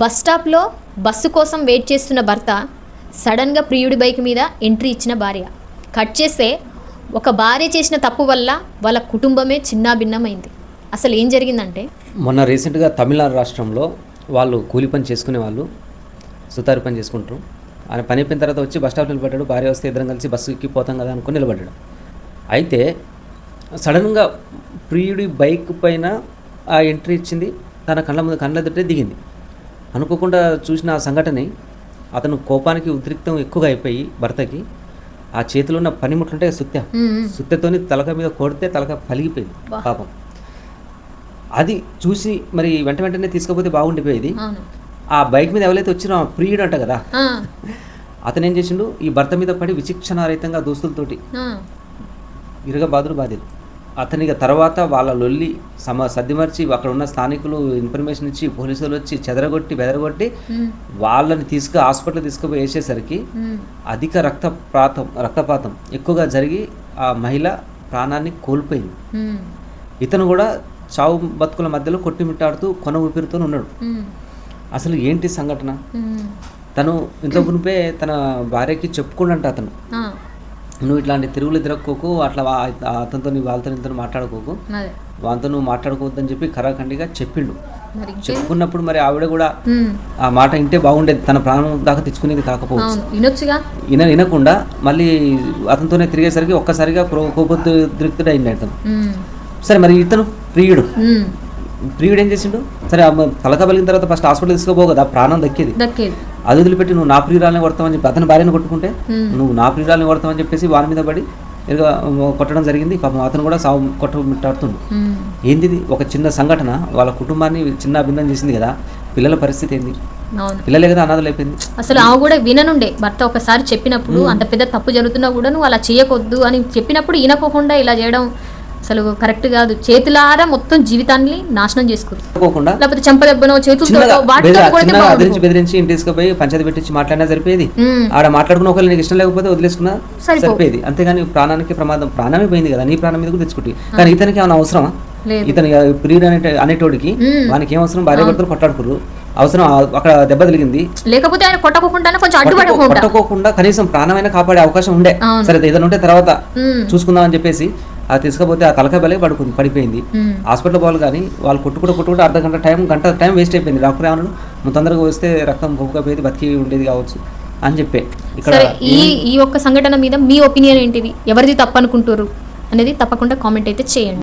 Bus స్టాప్లో bus కోసం wait చేస్తున్న భర్త సడన్గా ప్రియుడి బైక్ మీద ఎంట్రీ ఇచ్చిన భార్య. కట్ చేస్తే ఒక భార్య చేసిన తప్పు వల్ల వాళ్ళ కుటుంబమే చిన్నాభిన్నమైంది. అసలు ఏం జరిగిందంటే? మొన్న రీసెంట్గా తమిళనాడు రాష్ట్రంలో వాళ్ళు కూలి పని చేసుకునే వాళ్ళు సుతారు పని చేసుకుంటారు. ఆయన పని అయిపోయిన తర్వాత వచ్చి బస్ స్టాప్ నిలబడ్డాడు. భార్య వస్తే ఇద్దరం కలిసి బస్సు ఎక్కి పోతాం కదా అనుకుని నిలబడ్డాడు. అయితే సడన్గా ప్రియుడి బైక్ పైన ఆ ఎంట్రీ ఇచ్చింది. తన కళ్ళ ముందు కళ్ళ దిగింది. అనుకోకుండా చూసిన ఆ సంఘటన అతను కోపానికి ఉద్రిక్తం ఎక్కువగా అయిపోయి భర్తకి. ఆ చేతిలో ఉన్న పనిముట్లుంటే సుత్య. సుత్తెతోని తలక మీద కొడితే తలక పలిగిపోయింది. పాపం. అది చూసి మరి వెంట వెంటనే తీసుకపోతే బాగుండిపోయేది. ఆ బైక్ మీద ఎవరైతే వచ్చినా ప్రియుడు అంట కదా. అతను ఏం చేసిండు? ఈ భర్త మీద పడి విచక్షణారహితంగా దోస్తులతోటి ఆ, ఇరగబాదులు బాధ్యత అతనికి తర్వాత వాళ్ళ లొల్లి సమ సర్దిమర్చి అక్కడ ఉన్న స్థానికులు ఇన్ఫర్మేషన్ ఇచ్చి పోలీసులు వచ్చి చెదరగొట్టి బెదరగొట్టి వాళ్ళని తీసుకు హాస్పిటల్ తీసుకుపోయి వేసేసరికి. అధిక రక్తపాతం రక్తపాతం ఎక్కువగా జరిగి ఆ మహిళ ప్రాణాన్ని కోల్పోయింది. ఇతను కూడా చావు బతుకుల మధ్యలో కొట్టిమిట్టాడుతూ కొన ఊపిరితో ఉన్నాడు. అసలు ఏంటి సంఘటన. తను ఇంత మునిపే తన భార్యకి చెప్పుకుండంట అతను. నువ్వు ఇట్లాంటి తిరుగులు తిరక్కోకు అట్లా అతనితో నీ వాళ్ళతో ఇంతో మాట్లాడుకోకు. వాళ్ళతో నువ్వు మాట్లాడుకోవద్దని చెప్పి ఖరాఖండిగా చెప్పిండు. చెప్పుకున్నప్పుడు మరి ఆవిడ కూడా. ఆ మాట ఇంటే బాగుండేది. తన ప్రాణం దాకా తెచ్చుకునేది కాకపోవచ్చు. విన వినకుండా మళ్ళీ అతనితోనే తిరిగేసరికి ఒక్కసారిగా కోపోద్రిక్తుడు అయింది అతను. సరే మరి ఇతను ప్రియుడు. ప్రియుడు ఏం చేసిండు? సరే తలక పలిగిన తర్వాత ఫస్ట్ హాస్పిటల్ తీసుకోబోవు కదా ప్రాణం దక్కేది. అది వదిలిపెట్టి నువ్వు నా ప్రియురాలని కొడతామని చెప్పి అతని భార్యను కొట్టుకుంటే. నువ్వు నా ప్రియురాలని కొడతామని చెప్పేసి వారి మీద పడి కొట్టడం జరిగింది. పాపం అతను కూడా సాగు కొట్టమిట్టాడుతుండు మ్మ్. ఏంది? ఒక చిన్న సంఘటన. వాళ్ళ కుటుంబాన్ని చిన్న అభిన్నం చేసింది కదా. పిల్లల పరిస్థితి ఏంది? పిల్లలే కదా అనాథలు అయిపోయింది. అసలు ఆమె కూడా విననుండే. భర్త ఒకసారి చెప్పినప్పుడు అంత పెద్ద తప్పు జరుగుతున్నా కూడా నువ్వు అలా చేయకొద్దు అని చెప్పినప్పుడు ఈనకోకుండా ఇలా చేయడం అసలు కరెక్ట్ కాదు. చేతులారా మొత్తం జీవితాన్ని నాశనం చేసుకోరు. అనుకోకుండా లేకపోతే చెంపదెబ్బనో చేతులతో వాటితో బెదిరించి ఇంటి తీసుకుపోయి పంచాయతీ పెట్టించి మాట్లాడినా సరిపోయేది. ఆడ మాట్లాడుకున్న ఒకళ్ళు నీకు ఇష్టం లేకపోతే వదిలేసుకున్నా సరిపో. సరిపోయేది. అంతేగాని ప్రాణానికి ప్రమాదం ప్రాణమే పోయింది కదా. నీ ప్రాణం మీద కూడా తెచ్చుకుంటే. కానీ ఇతనికి ఏమైనా అవసరమా? ఇతని ప్రియుడు అనే అనేటోడికి. వానికి ఏం అవసరం? భార్య భర్తలు కొట్లాడుకురు అవసరం అక్కడ దెబ్బ తగిలింది. లేకపోతే ఆయన కొట్టకోకుండానే కొంచెం కొట్టకోకుండా కనీసం ప్రాణమైన కాపాడే అవకాశం ఉండే. సరే ఏదైనా ఉంటే తర్వాత చూసుకుందాం అని చెప్పేసి అది తీసుకపోతే ఆ తలకాయ బలే పడుకుంది పడిపోయింది. హాస్పిటల్ పోవాలి కానీ వాళ్ళు కొట్టుకుంటూ కొట్టుకుంటూ అర్ధ గంట టైం గంట టైం వేస్ట్ అయిపోయింది. డాక్టర్ ఏమన్నాడు? నువ్వు తొందరగా వస్తే రక్తం పోకపోయేది బతికి ఉండేది కావచ్చు అని చెప్పే. ఇక్కడ ఈ ఈ ఒక్క సంఘటన మీద మీ ఒపీనియన్ ఏంటిది? ఎవరిది తప్పు అనుకుంటారు అనేది తప్పకుండా కామెంట్ అయితే చేయండి.